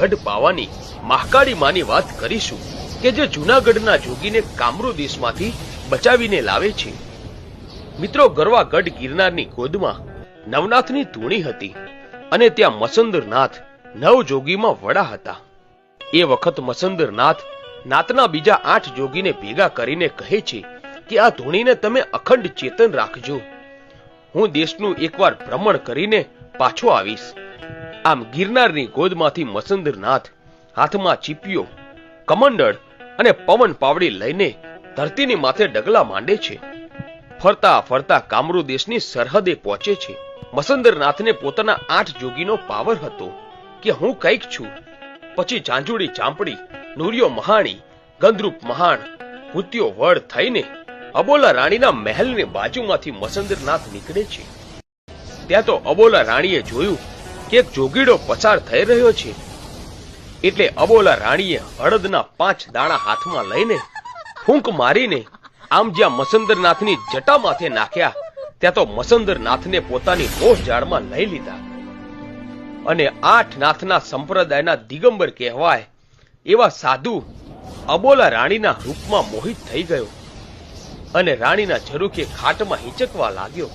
ગઢ પાવાની મહાકાળી માની વાત કરીશું કે જે જૂનાગઢના જોગીને કામરૂ દેશમાંથી બચાવીને લાવે છે. મિત્રો, ગરવા ગઢ ગિરનારની ગોદમાં નવનાથની ધૂણી હતી અને ત્યાં મસંદરનાથ નવ જોગીમાં વડા હતા. એ વખત મસંદરનાથ નાતના બીજા આઠ જોગીને ભેગા કરીને કહે છે કે આ ધૂણીને તમે અખંડ ચેતન રાખજો. હું દેશનું એકવાર ભ્રમણ કરીને પાછો આવીશ. આમ ગિરનારની ગોદમાંથી મસંદરનાથ હાથમાં ચીપિયો, કમંડળ અને પવન પાવડી લઈને ધરતીની માથે ડગલા માંડે છે. ફરતા ફરતા કામરૂ દેશની સરહદે પહોંચે છે. મસંદરનાથને પોતાના આઠ જોગીનો પાવર હતો કે હું કંઈક છું. પછી ઝાંઝુડી ચાંપડી, નુરિયો મહાણી ગંદરૂપ મહાણ ભૂત્યો વડ થઈને અબોલા રાણીના મહેલની બાજુમાંથી મસંદરનાથ નીકળે છે. ત્યાં તો અબોલા રાણીએ જોયું એક જોગીડો પસાર થઈ રહ્યો છે. એટલે અબોલા રાણીએ હળદના પાંચ દાણા હાથમાં લઈને ફૂંક મારીને આમ જ્યાં મસંદરનાથની જટા માથે નાખ્યા, ત્યાં તો મસંદરનાથને પોતાની હોશ જાળમાં લઈ લીધા. અને આઠ નાથના સંપ્રદાયના દિગંબર કહેવાય એવા સાધુ અબોલા રાણીના રૂપમાં મોહિત થઈ ગયો અને રાણીના ઝરૂખે ખાટમાં હિંચકવા લાગ્યો.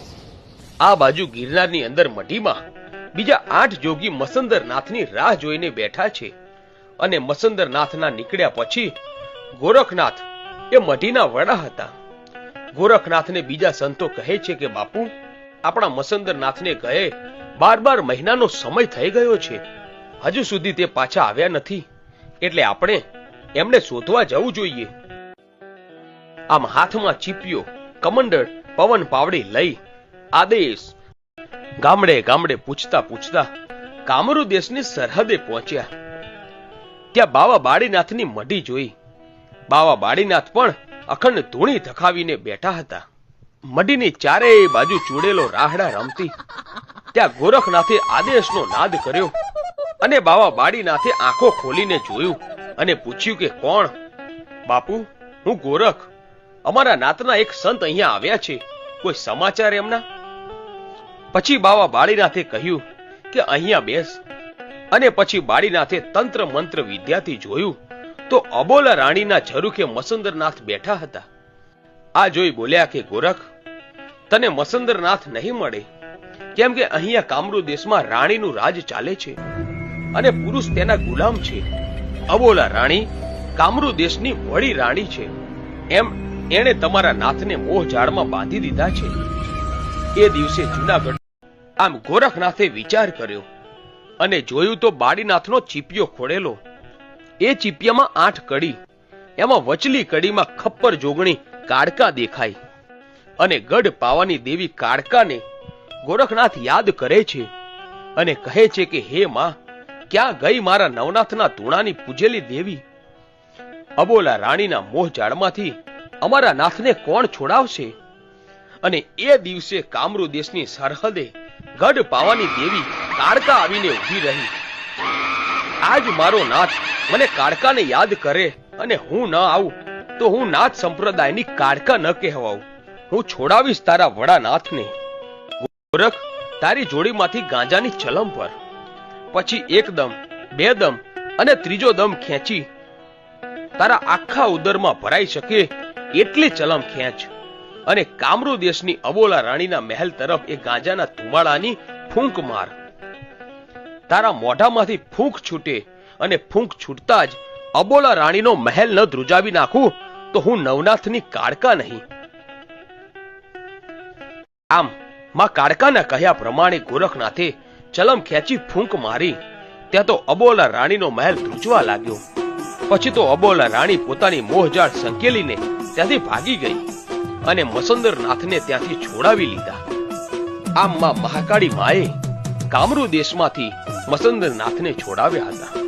આ બાજુ ગિરનારની અંદર મઢીમાં બીજા આઠ જોગી મસંદરનાથની રાહ જોઈને બેઠા છે અને મસંદરનાથના નીકળ્યા પછી ગોરખનાથ એ મઢીના વડા હતા. ગોરખનાથને બીજા સંતો કહે છે કે, બાપુ, આપણા મસંદરનાથને કહે બાર બાર મહિનાનો સમય થઈ ગયો છે. હજુ સુધી તે પાછા આવ્યા નથી. એટલે આપણે એમને શોધવા જવું જોઈએ. આમ હાથમાં ચીપિયો, કમંડળ પવન પાવડી લઈ આદેશ ગામડે ગામડે પૂછતા પૂછતા કામરુ દેશની સરહદે પહોંચ્યા. ત્યાં બાવા બાળીનાથની મઢી જોઈ. બાવા બાળીનાથ પણ અખંડ ધૂણી ધખાવીને બેઠા હતા. મઢીની ચારેય બાજુ ચૂડેલો રાહડા રમતી. ત્યાં ગોરખનાથે આદેશનો નાદ કર્યો અને બાવા બાળીનાથે આંખો ખોલીને જોયું અને પૂછ્યું કે કોણ? બાપુ, હું ગોરખ. અમારા નાતના એક સંત અહીંયા આવ્યા છે. કોઈ સમાચાર એમના? પછી બાવા બાળીનાથે કહ્યું કે અહીંયા બેસ. અને પછી બાળીનાથે તંત્ર મંત્ર વિદ્યાથી જોયું તો અબોલા રાણીના ઝરૂખે મસંદરનાથ બેઠા હતા. આ જોઈ બોલ્યા કે, ગોરખ, તને મસંદરનાથ નહીં મળે, કેમ કે અહીંયા કામરૂ દેશમાં રાણીનું રાજ ચાલે છે અને પુરુષ તેના ગુલામ છે. અબોલા રાણી કામરૂ દેશની વળી રાણી છે. એમ એણે તમારા નાથને મોહ જાળમાં બાંધી દીધા છે. એ દિવસે જુનાગઢ આમ ગોરખનાથે વિચાર કર્યો અને જોયું તો બાડીનાથનો ચીપિયો ખોડેલો એ ચીપિયામાં આઠ કડી, એમાં વચલી કડીમાં ખપ્પર જોગણી કાળકા દેખાય અને ગઢ પાવાની દેવી કાળકાને ગોરખનાથ યાદ કરે છે અને કહે છે કે, હે માં, ક્યાં ગઈ મારા નવનાથના તુણાની પૂજેલી દેવી? અબોલા રાણીના મોહ જાળમાંથી અમારા નાથને કોણ છોડાવશે? અને એ દિવસે કામરૂ દેશની સરહદે ગઢ પાવાની દેવી કાળકા આવીને ઊભી રહી. આજ મારો નાથ મને કાળકાને યાદ કરે અને હું ન આવું, તો હું નાથ સંપ્રદાયની કાળકા ન કહેવાઉં હું છોડાવીશ તારા વડા નાથને ગોરખ, તારી જોડીમાંથી ગાંજાની ચલમ પર. પછી એક દમ, બે દમ અને ત્રીજો દમ ખેંચી. તારા આખા ઉદરમાં ભરાઈ શકે એટલી ચલમ ખેંચ. અને કામરૂ દેશની અબોલા રાણીના મહેલ તરફ એ ગાંજાના ધુમાડાની ફૂંક માર. તારા મોઢામાંથી ફૂંક છૂટે અને ફૂંક છૂટતા જ અબોલા રાણીનો મહેલ ન ધ્રુજાવી નાખું તો હું નવનાથની કાળકા નહીં. આમ, માં કાળકાના કહ્યા પ્રમાણે ગોરખનાથે ચલમ ખેંચી ફૂંક મારી. ત્યાં તો અબોલા રાણીનો મહેલ ધ્રુજવા લાગ્યો. પછી તો અબોલા રાણી પોતાની મોહજાળ સંકેલીને ત્યાંથી ભાગી ગઈ. અને મસંદરનાથને ત્યાંથી છોડાવી લીધા. આમ માં મહાકાળી માએ કામરૂ દેશમાંથી મસંદરનાથને છોડાવ્યા હતા.